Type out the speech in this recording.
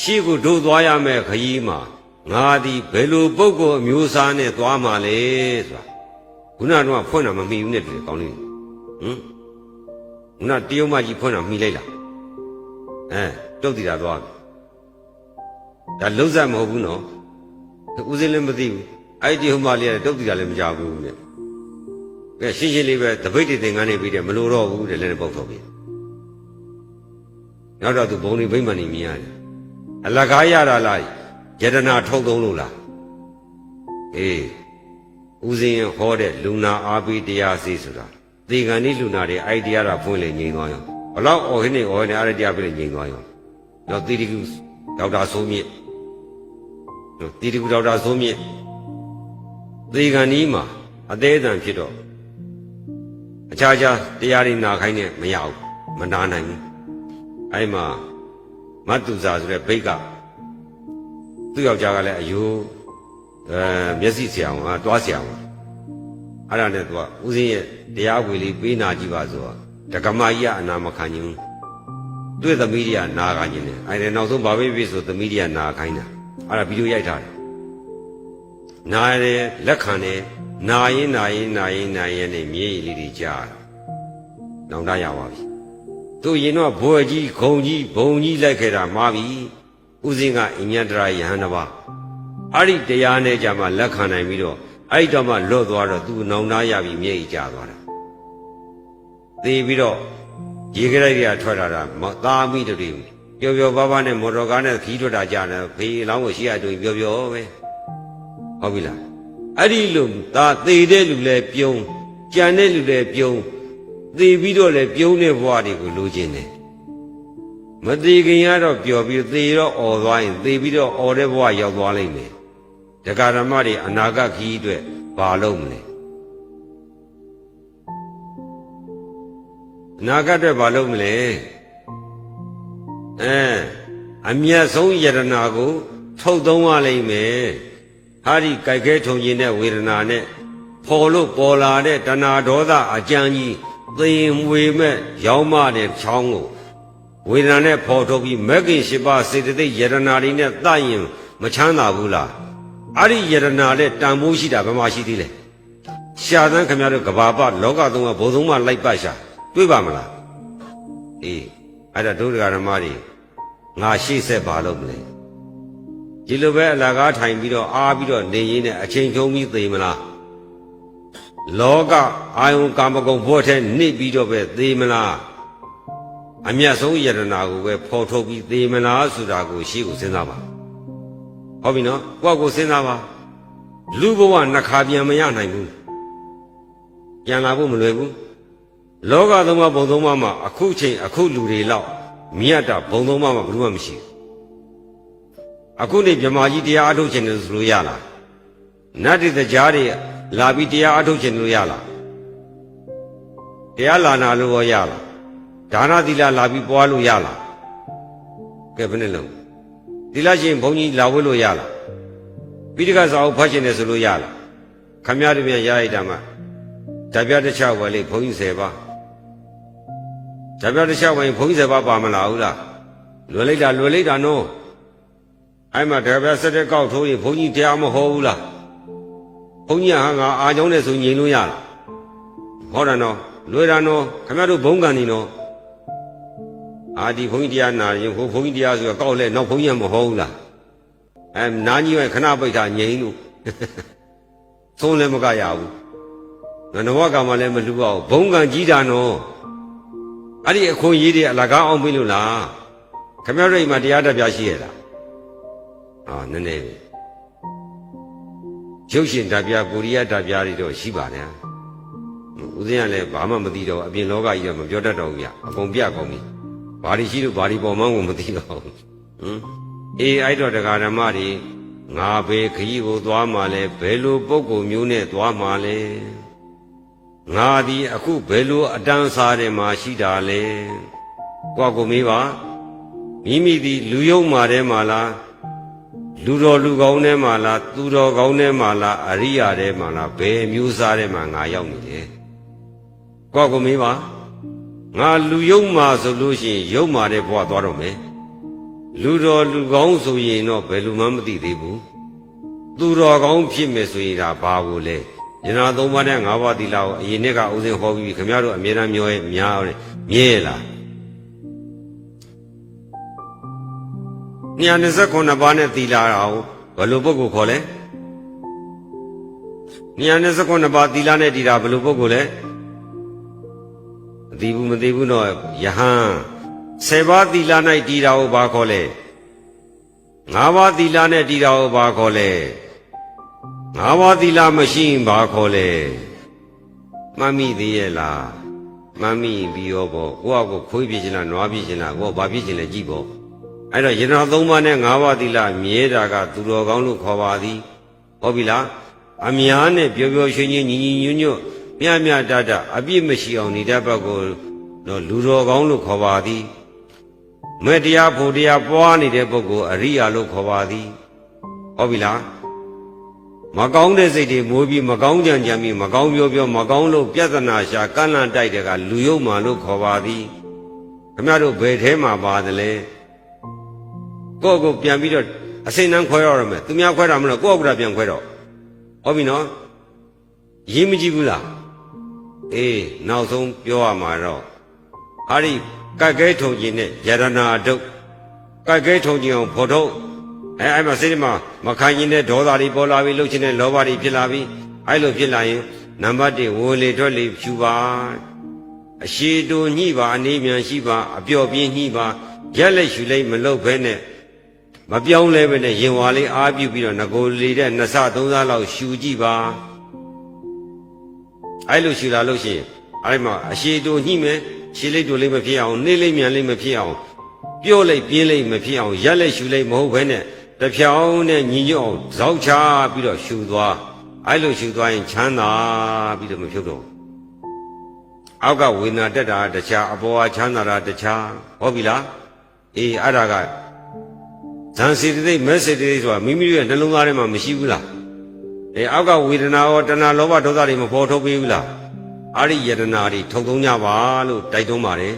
ရှေ့ကိုတို့သွားရမယ်ခရီးမှာငါသည်ဘယ်လိုပုဂ္ဂိုလ်အမျိုးအစားနဲ့သွားမှာလဲဆိုတာခုနကတော့ဖွင့်တာမမိဘူးနဲ့တူတယ်ကောင်းလေးဟမ်ခုနတရုတ်မကြီးဖွင့်တာမိလိုက်လားအဲတုတ်တည်တာသွားပြီဒါလုံးစက်မဟုတ်ဘူးနော်ဦးစင်းလည်းမသိဘူးအဲ့ဒီဟိုမလေးကတုတ်တည်တာလည်းမကြဘူးတဲ့ကဲရှင်းရှင်းလေးပဲတပိတ်တည်တင်ကန်းနေပြီးတယ်မလို့တော့ဘူးတဲ့လည်းပေါက်တော့ပြီနောက်တော့သူဘုံလေးဗိမ္မာန်နေမြင်ရတယ် အလကားရတာလားယတနာထုတ်သုံးလို့လားအေးဦးစင်းဟောတဲ့လူနာအားပေးတရားစီဆိုတာသေကံဤလူနာတွေအိုက်တရားတာဖွင့်လေငြိမ်သွားရောဘလောက်အော်ဟင်းနေအော်ဟင်းနေအားရတရားပြလေငြိမ်သွားရောတော့တိတိကူဒေါက်တာဆိုးမြင့်တို့တိတိကူဒေါက်တာဆိုးမြင့်သေကံဤမှာအသေးအတန်ဖြစ်တော့အခြားခြားတရားတွေနာခိုင်းနေမရဘူးမနာနိုင်ဘူးအဲ့မှာ မတ်သူဇာဆိုတဲ့ဘိတ်ကသူ့ယောက်ျားကလည်းအယိုးအဲမျက်စိဆရာဝန်ကတွားဆရာဝန်အဲ့ဒါနဲ့သူကဦးစင်းရဲ့တရားဝေလေးပေးနာကြည့်ပါဆိုတော့ဒကမကြီးကအနာမခံခြင်းဘူးတွေ့သမီးတွေကနာခံခြင်းနဲ့အဲ့ဒါနောက်ဆုံးဘာပဲဖြစ်ဆိုသမီးတွေကနာခိုင်းတာအဲ့ဒါဗီဒီယိုရိုက်ထားတယ်နာရတယ်လက်ခံတယ်နာရင်နာရင်နာရင်နာရင်နဲ့မြေရည်လေးတွေကြားတာနောင်တရပါပြီ သူရင်တော့ဘွယ်ကြီးခုံကြီးဘုံကြီးလိုက်ခဲ့တာမှားပြီဥစဉ်ကအညတရာယဟန်တစ်ပါးအဲ့ဒီတရားနဲ့ကြမှာလက်ခံနိုင်ပြီးတော့အဲ့ဒီတော့မှလွတ်သွားတော့သူနောင်တရပြီမြေကြီးကြားသွားတာသေပြီးတော့ရေကြိုက်တွေကထွက်လာတာမသားမိတူပျော်ပျော်ပါးပါးနဲ့မော်တော်ကားနဲ့ခီးထွက်တာကြားတယ်ဖေးလောင်းကိုရှိရတူပျော်ပျော်ပဲဟုတ်ပြီလားအဲ့ဒီလိုသာသေတဲ့လူလဲပြုံးကြံတဲ့လူလဲပြုံး သေပြီးတော့လဲပြုံးတဲ့ဘဝတွေကိုလိုချင်တယ်မသေးခင်ကတော့ပျော်ပြီးသေတော့អော်သွားရင်သေပြီးတော့អော်တဲ့ဘဝရောက်သွားလိမ့်မယ်ဒကာဓမ္မတွေအနာဂတ်ခီးအတွက်ဘာလုပ်မလဲအနာဂတ်အတွက်ဘာလုပ်မလဲအဲအမျက်ဆုံးယတနာကို ထုတ်သုံးရလိမ့်မယ်ဟာဒီကြိုက်ခဲထုံကျင်တဲ့ဝေဒနာနဲ့ပေါ်လို့ပေါ်လာတဲ့တဏှာဒေါသအကြံကြီး သေင်ဝေမဲ့ရောင်းမတဲ့ချောင်းကိုဝေဒနာနဲ့ပေါ်ထုတ်ပြီးမဂ္ဂင်၈ပါးစေတသိက်ယတနာတွေနဲ့တတ်ရင်မချမ်းသာဘူးလားအဲ့ဒီယတနာနဲ့တန်ဖိုးရှိတာဘယ်မှာရှိသေးလဲရှာသန်းခမရတို့ကဘာပလောကသုံးကဘုံသုံးမှလိုက်ပတ်ရှာတွေးပါမလားအေးအဲ့ဒါဒုဒကဓမ္မတွေငါရှေ့ဆက်ပါလို့မလဲဒီလိုပဲအလကားထိုင်ပြီးတော့အားပြီးတော့နေရင်းနဲ့အချိန်ဖြုံးပြီးသေမလား လောကအာယုံကာမဂုဏ်ဘွတ်ထဲနှိပ်ပြီးတော့ပဲသေမလားအမျက်ဆုံးယတနာကိုပဲဖော်ထုတ်ပြီးသေမလားဆိုတာကိုရှေ့ကိုစဉ်းစားပါဟုတ်ပြီနော်ကိုယ့်ကိုစဉ်းစားပါလူဘဝနှစ်ခါပြန်မရနိုင်ဘူးပြန်လာဖို့မလွယ်ဘူးလောကသုံးပါးဘုံသုံးပါးမှာအခုချိန်အခုလူတွေလောက်မြတ်တာဘုံသုံးပါးမှာဘယ်သူမှမရှိဘူးအခုနေမြမာကြီးတရားအထုတ်ခြင်းလို့ဆိုလို့ရလား နတ်တိတကြားတွေလာပြီးတရားအထုတ်ခြင်းလို့ရလားတရားလာနာလို့ရောရလားဒါနသီလလာပြီးပွားလို့ရလားကဲဘယ်နဲ့လုံးသီလရှင်ဘုန်းကြီးလာဝဲလို့ရလားပိဋကစာအုပ်ဖတ်ခြင်းနဲ့ဆိုလို့ရလားခမရတို့ပြန်ရရတာမှဓာပြတစ်ချဝယ်လေးဘုန်းကြီး10ပါးဓာပြတစ်ချဝယ်ဘုန်းကြီး10ပါးပါမလားဟုတ်လားလွယ်လိုက်တာလွယ်လိုက်တာနော်အဲ့မှာဓာပြဆက်တဲ့ကောက်ထိုးရင်ဘုန်းကြီးတရားမဟောဘူးလား ဘုန်းကြီးဟာငါအာကြောင်းနဲ့ဆိုငြိမ်လို့ရလားဟောတာနော်လွယ်တာနော်ခမရတို့ဘုံကန်နေနော်အာဒီဘုန်းကြီးတရားနာရင်ဟိုဘုန်းကြီးတရားဆိုတော့ကောက်လဲနောက်ဘုန်းကြီးကမဟောဘူးလားအဲနာကြီးပဲခဏပိတ်တာငြိမ်လို့သုံးလည်းမကရဘူးငနဝကမှလည်းမလူအောင်ဘုံကံကြီးတာနော်အဲ့ဒီအခွန်ကြီးတွေအလကားအောင်ပြီလို့လားခမရတို့အိမ်မှာတရားတက်ပြရှိရလားအာနည်းနည်းပဲ ရုပ်ရှင်တက်ပြကိုရီးယားတက်ပြတွေတော့ရှိပါတယ်ဦးစင်းကလည်းဘာမှမသိတော့အပြင်လောကကြီးကမပြောတတ်တော့ဘူးဗျအကုန်ပြကုန်ပြီဘာတွေရှိလို့ဘာတွေပေါ်မှန်းကိုမသိတော့ဘူးဟမ်အေးအဲ့တော့တရားဓမ္မတွေငါဘယ်ခရီးကိုသွားမှလဲဘယ်လိုပုံကုမျိုးနဲ့သွားမှလဲငါဒီအခုဘယ်လိုအတန်းစားတယ်မှာရှိတာလဲကိုယ့်ကိုမေးပါမိမိဒီလူယုံမာထဲမှာလား လူတော်လူကောင်းထဲမှာလားသူတော်ကောင်းထဲမှာလားအရိယာထဲမှာလားဘယ်မျိုးစားထဲမှာငါရောက်နေတယ်ကိုယ့်ကိုမေးပါငါလူယုံမာဆိုလို့ရှိရင်ယုံမာတဲ့ဘဝသွားတော့မယ်လူတော်လူကောင်းဆိုရင်တော့ဘယ်လူမှမသိသေးဘူးသူတော်ကောင်းဖြစ်မယ်ဆိုရင်ဒါဘာကိုလဲယနာသုံးပါးနဲ့ငါးပါးသီလကိုအရင်နှစ်ကဥစဉ်ဟောပြီးခင်ဗျားတို့အမြဲတမ်းပြောရဲ့များတယ်မြဲလား 229ပါးနဲ့သီလအောင်ဘယ်လိုပုဂ္ဂိုလ်ခေါ်လဲ229ပါးသီလနဲ့တည်တာဘယ်လိုပုဂ္ဂိုလ်လဲမသိဘူးမသိဘူးတော့ယဟန်10ပါးသီလ၌တည်တာကိုဘာခေါ်လဲ9ပါးသီလနဲ့တည်တာကိုဘာခေါ်လဲ9ပါးသီလမရှိရင်ဘာခေါ်လဲမှတ်မိသေးရဲ့လားမှတ်မိပြီးရောပေါ့ကိုယ့်အကိုခွေးပြချင်လားနွားပြချင်လားကိုယ်ကဘာပြချင်လဲကြည့်ပေါ့ အဲ့တော့ယန္တနာ၃ပါးနဲ့၅ပါးသီလမြဲတာကသူတော်ကောင်းလို့ခေါ်ပါသည်ဟုတ်ပြီလားအများနဲ့ပျော်ပျော်ရွှင်ရွှင်ညီညီညွတ်ညွတ်မြတ်မြတ်တတအပြစ်မရှိအောင်နေတတ်ဘက်ကိုတော့လူတော်ကောင်းလို့ခေါ်ပါသည်မဲ့တရားဖို့တရားပွားနေတဲ့ပုဂ္ဂိုလ်အရိယာလို့ခေါ်ပါသည်ဟုတ်ပြီလားမကောင်းတဲ့စိတ်တွေမိုးပြီးမကောင်းကြံကြံပြီးမကောင်းပြောပြောမကောင်းလို့ပြဿနာရှာကန့်လန့်တိုက်တဲ့ကလူယုံမှလို့ခေါ်ပါသည်ခမရတို့ဘယ်ထဲမှာပါတယ်လဲ ကိုယ့်ကိုယ်ပြန်ပြီးတော့အစိမ့်နှံခွဲရရမယ်သူများခွဲတာမလို့ကိုယ့်အကူတာပြန်ခွဲတော့ဟုတ်ပြီနော်ရေးမကြည့်ဘူးလားအေးနောက်ဆုံးပြောရမှာတော့အဲ့ဒီကက်ကဲထုံကျင်တဲ့ယရနာဒုတ်ကက်ကဲထုံကျင်အောင်ဖော်ထုတ်အဲအဲ့မှာစိတ်ထဲမှာမခံကျင်တဲ့ဒေါသတွေပေါ်လာပြီးလှုပ်ချင်တဲ့လောဘတွေဖြစ်လာပြီးအဲ့လိုဖြစ်လာရင်နံပါတ်1ဝေလေထွက်လေဖြူပါအရှိတူညှိပါအနေမြန်ရှိပါအပျော်ပြင်းညှိပါရက်လက်ရှူလိုက်မလုပ်ဘဲနဲ့ မပြောင်းလဲပဲနဲ့ရင်ဝါလေးအားပြုပြီးတော့ငကိုလေတဲ့နှစ်ဆသုံးဆလောက်ရှူကြည့်ပါအဲ့လိုရှူလာလို့ရှိရင်အဲ့မှာအရှိတူညှိမယ်ရှည်လိုက်တူလေးမဖြစ်အောင်နှိမ့်လိုက်မြန်လိုက်မဖြစ်အောင်ပြော့လိုက်ပြင်းလိုက်မဖြစ်အောင်ရက်လက်ရှူလိုက်မဟုတ်ဘဲနဲ့တစ်ဖြောင်းနဲ့ညီညွတ်အောင်ဇောက်ချပြီးတော့ရှူသွားအဲ့လိုရှူသွားရင်ချမ်းသာပြီးတော့မဖြုတ်တော့အောက်ကဝေဒနာတက်တာတခြားအပေါ်ကချမ်းသာတာတခြားဟုတ်ပြီလားအေးအဲ့ဒါက ဇန်စီတိတ်မက်ဆေ့တိတ်ဆိုတာမိမိရဲ့နှလုံးသားထဲမှာမရှိဘူးလားအေးအောက်ကဝေဒနာရောတဏှာလောဘဒေါသတွေမပေါ်ထုတ်ပေးဘူးလားအဲ့ဒီယတနာတွေထုတ်သုံးကြပါလို့တိုက်တွန်းပါတယ်